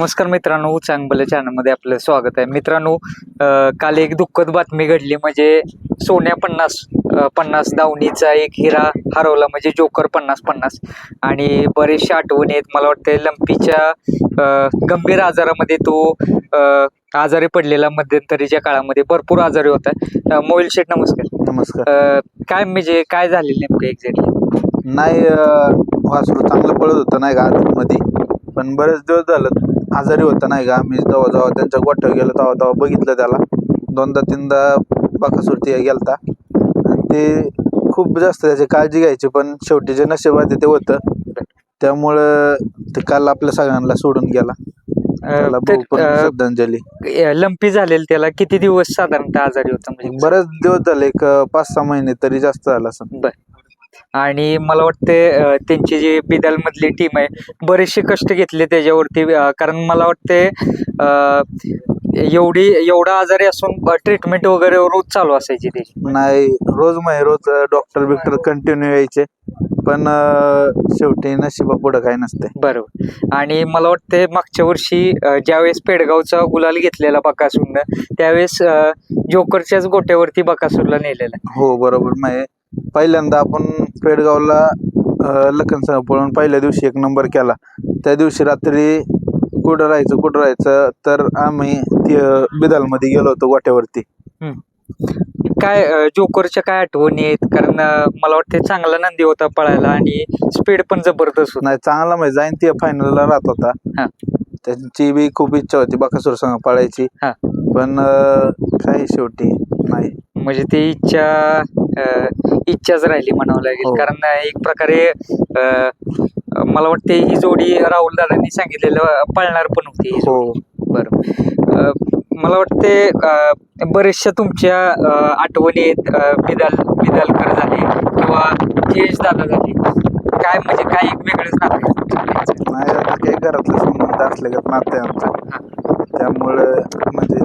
नमस्कार मित्रांनो चांगलं चॅनलमध्ये आपलं स्वागत आहे. मित्रांनो काल एक दुःखद बातमी घडली म्हणजे सोन्या पन्नास पन्नास दावणीचा एक हिरा हरवला म्हणजे जोकर पन्नास पन्नास. आणि बरेचशा आठवणी आहेत. मला वाटतं लंपीच्या गंभीर आजारामध्ये तो आजारी पडलेला मध्यंतरीच्या काळामध्ये भरपूर आजारी होता. मोहिल शेठ नमस्कार. नमस्कार. काय म्हणजे काय झालेलं नेमकं एक्झॅक्टली नाही वासरू चांगलं पळत होतं नाही का आतमध्ये. पण बरेच दिवस झालं. आजारी होता नाही का? मी जेव्हा जेव्हा त्यांच्या गोठ्यावर गेलो तेव्हा तेव्हा बघितलं त्याला. दोनदा तीनदा बाकासुरती गेलता. आणि ते खूप जास्त त्याची काळजी घ्यायची पण शेवटी जे नशिबात ते होतं. त्यामुळं ते काल आपल्या सगळ्यांना सोडून गेला. त्याला भाऊ पण श्रद्धांजली. लंपी झालेलं त्याला. किती दिवस साधारणतः आजारी होता म्हणजे? बरेच दिवस झाले एक अं, पाच सहा महिने तरी जास्त झाला असं बर. आणि मला वाटते त्यांची जी बिदाल मधली टीम आहे बरेचसे कष्ट घेतले त्याच्यावरती कारण मला वाटते एवढी एवढा आजारी असून ट्रीटमेंट वगैरे रोज चालू असायची त्याची. नाही रोज माही रोज डॉक्टर बिक्टर कंटिन्यू यायचे. पण शेवटी नशिबा पुढं काय नसते बरोबर. आणि मला वाटते मागच्या वर्षी ज्यावेळेस पेडगावचा गुलाल घेतलेला बकासूरनं त्यावेळेस जोकरच्याच गोट्यावरती बकासूरला नेलेला हो बरोबर. माही पहिल्यांदा आपण पेडगावला लखनसह पळून पहिल्या दिवशी एक नंबर केला. त्या दिवशी रात्री कुठं राहायचं कुठं राहायचं तर आम्ही ती बिदालमध्ये गेलो होतो गोट्यावरती काय अं, जोकरच्या काय आठवणी आहेत? कारण अं, मला वाटते चांगला नंदी होता पळायला आणि स्पीड पण जबरदस्त होता. नाही चांगला म्हणजे जाईन ती फायनलला राहत होता. हा. त्यांची बी खूप इच्छा होती बाकासूर संघ पळायची. हा. पण अं, काही शेवटी नाही. म्हणजे ती इच्छा अं, इच्छाच राहिली म्हणावं लागेल. हो. कारण एक प्रकारे अं, मला वाटते ही जोडी राहुल दादांनी सांगितलेलं पळणार पण होती ही हो अं, मला वाटते अं, बरेचशा तुमच्या अं, आठवणी आहेत अं, बिदाल बिदालकर झाले किंवा जयेश दादा झाले. काय म्हणजे काय एक वेगळंच नातं आहे? तुमचं. नाही काही घरातले संबंध असले का नाते आमचं. त्यामुळं म्हणजे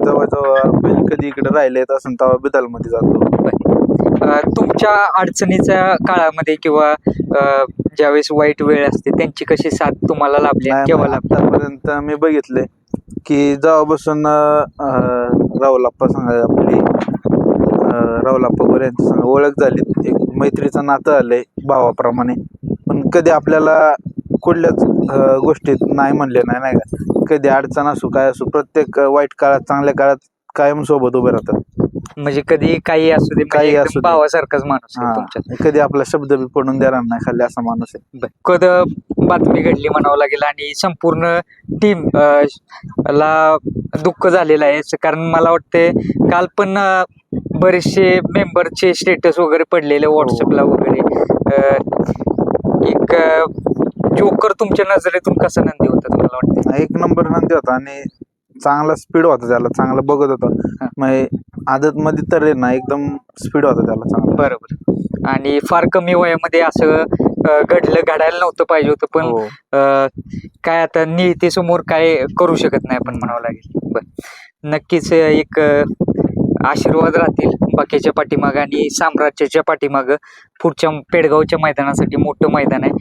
बैल कधी इकडे राहिले असं तेव्हा बिदालमध्ये जातो. तुमच्या अडचणीच्या काळामध्ये किंवा ज्यावेळेस वाईट वेळ असते त्यांची कशी साथ तुम्हाला लाभली आणि केव्हा लाभली? आतापर्यंत मी बघितले की जेव्हापासून अं, राहुलाप्पा संग आपली अं, राहुलाप्पा गोरे यांच्या संग ओळख झाली. एक मैत्रीचं नातं आलंय भावाप्रमाणे. पण कधी आपल्याला कुठल्याच अं, गोष्टीत नाही म्हणले नाही नाही का? कधी अडचण असू काय असू प्रत्येक वाईट काळात चांगल्या काळात कायम सोबत उभे राहतात. म्हणजे कधी काही असू दे काही काही असू दे. भावासारखाच माणूस आहे हा. कधी आपला शब्द बी पडून देणार नाही खाली असा माणूस आहे. कद बातमी घडली म्हणावं लागेल आणि संपूर्ण टीम ला दुःख झालेलं आहे. स- कारण मला वाटते काल पण अं, बरेचसे मेंबरचे स्टेटस वगैरे पडलेले व्हॉट्सअपला वगैरे. अं, एक जोकर तुमच्या नजरेतून कसा नंदी होता तुम्हाला वाटतं एक नंबर नंदी होता आणि चांगला स्पीड होता त्याला चांगला बघत. होता. मग आदत मध्ये तर ना एकदम स्पीड होता त्याला चांगला. बरोबर. आणि फार कमी वयामध्ये असं घडलं घडायला नव्हतं पाहिजे होतं पण हो. काय आता नियतीसमोर काय करू शकत नाही आपण म्हणावं लागेल. बर. नक्कीच एक आशीर्वाद राहतील बाकीच्या पाठीमागं आणि साम्राज्याच्या पाठीमागं. पुढच्या पेडगावच्या मैदानासाठी मोठं मैदान आहे.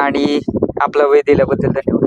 आणि आपला वेळ दिल्याबद्दल धन्यवाद.